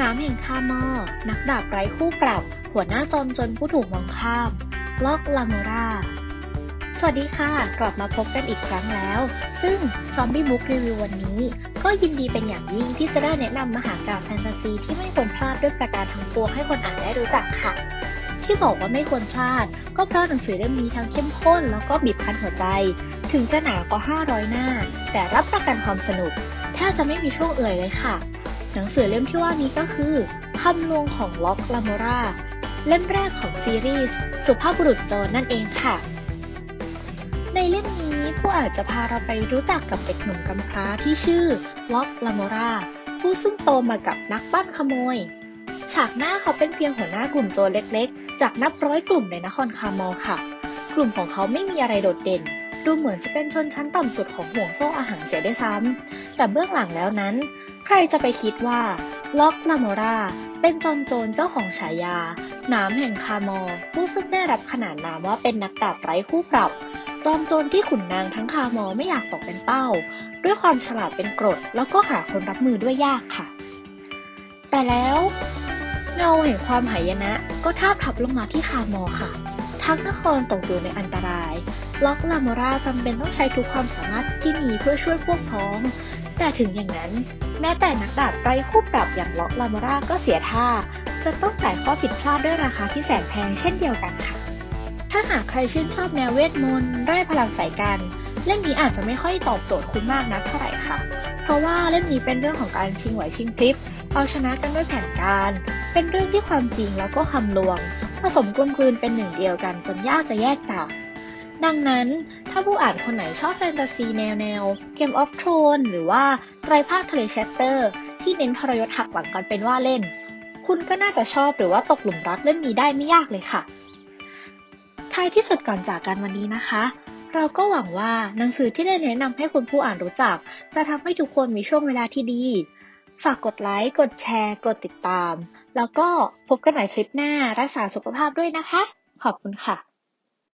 น้ำแห่งคามอนักดาบไร้คู่ปรับ หัวหน้าจอมจนผู้ถูกมองข้าม ล็อกลาโมราสวัสดีค่ะ กลับมาพบกันอีกครั้งแล้ว ซึ่งซอมบี้บุ๊กรีวิววันนี้ ก็ยินดีเป็นอย่างยิ่งที่จะได้แนะนำมหากราพย์แฟนตาซีที่ไม่ควรพลาดด้วยประการทั้งปวงให้คนอ่านได้รู้จักค่ะ ที่บอกว่าไม่ควรพลาด ก็เพราะหนังสือเล่มนี้ทั้งเข้มข้นแล้วก็บีบคั้นหัวใจ ถึงจะหนากว่า 500 หน้า แต่รับประกันความสนุกแทบจะไม่มีช่วงเอื่อยเลยค่ะ หนังสือเล่มที่ว่านี้ก็คือคำลวงของล็อกลาโมราเล่มแรกของซีรีส์สุภาพบุรุษโจรนั่นเองค่ะ ในเล่มนี้ผู้อาจจะพาเราไปรู้จักกับเด็กหนุ่มกำพร้าที่ชื่อล็อกลาโมราผู้ซึ่งโตมากับนักปั้นขโมย ฉากหน้าเขาเป็นเพียงหัวหน้ากลุ่มโจรเล็กๆ จากนับร้อยกลุ่มในนครคามอค่ะ กลุ่มของเขาไม่มีอะไรโดดเด่น ดูเหมือนจะเป็นชนชั้นต่ำสุดของห่วงโซ่อาหารเสียได้วยซ้ำแต่เบื้องหลังแล้วนั้น ใครจะไปคิดว่าล็อกลาโมราเป็นจอมโจรเจ้าของฉายา น้ำแห่งคามอ ผู้ซึ่งได้รับขนานนามว่าเป็นนักดาบไร้คู่ปรับ จอมโจรที่ขุนนางทั้งคามอไม่อยากตกเป็นเป้า ด้วยความฉลาดเป็นกรด แล้วก็หาคนรับมือด้วยยากค่ะ แต่แล้วเงาแห่งความหายนะก็ทาบทับลงมาที่คามอค่ะ ทั้งนครตกอยู่ในอันตราย ล็อกลาโมราจำเป็นต้องใช้ทุกความสามารถที่มีเพื่อช่วยพวกพ้อง แต่ถึงอย่างนั้น แม้แต่นักดาบไร้คู่ปรับอย่างล็อกลาโมราก็เสียท่า จะต้องจ่ายข้อผิดพลาดด้วยราคาที่แสนแพงเช่นเดียวกันค่ะ ถ้าหากใครชื่นชอบแนวเวทมนต์ไร้พลังใส่กันเล่มนี้อาจจะไม่ค่อยตอบโจทย์คุณมากนักเท่าไหร่ค่ะ เพราะว่าเล่มนี้เป็นเรื่องของการชิงไหวชิงพริบเอาชนะกันด้วยแผนการ เป็นเรื่องที่ความจริงแล้วก็คำลวง ผสมกลมกลืนเป็นหนึ่งเดียวกันจนยากจะแยกจาก ดังนั้น ถ้าผู้อ่านคนไหนชอบแฟนตาซีแนวแนว Game of Thrones หรือว่าไตรภาคทะเลแชตเตอร์ ที่เน้นทรยศหักหลังกันเป็นว่าเล่น คุณก็น่าจะชอบหรือว่าตกหลุมรักเล่มนี้ได้ไม่ยากเลยค่ะ ท้ายที่สุดก่อนจากกันวันนี้นะคะ เราก็หวังว่าหนังสือที่ได้แนะนำให้คุณผู้อ่านรู้จัก จะทำให้ทุกคนมีช่วงเวลาที่ดี ฝากกดไลค์ กดแชร์ กดติดตาม แล้วก็พบกันใหม่คลิปหน้ารักษาสุขภาพด้วยนะคะ ขอบคุณค่ะ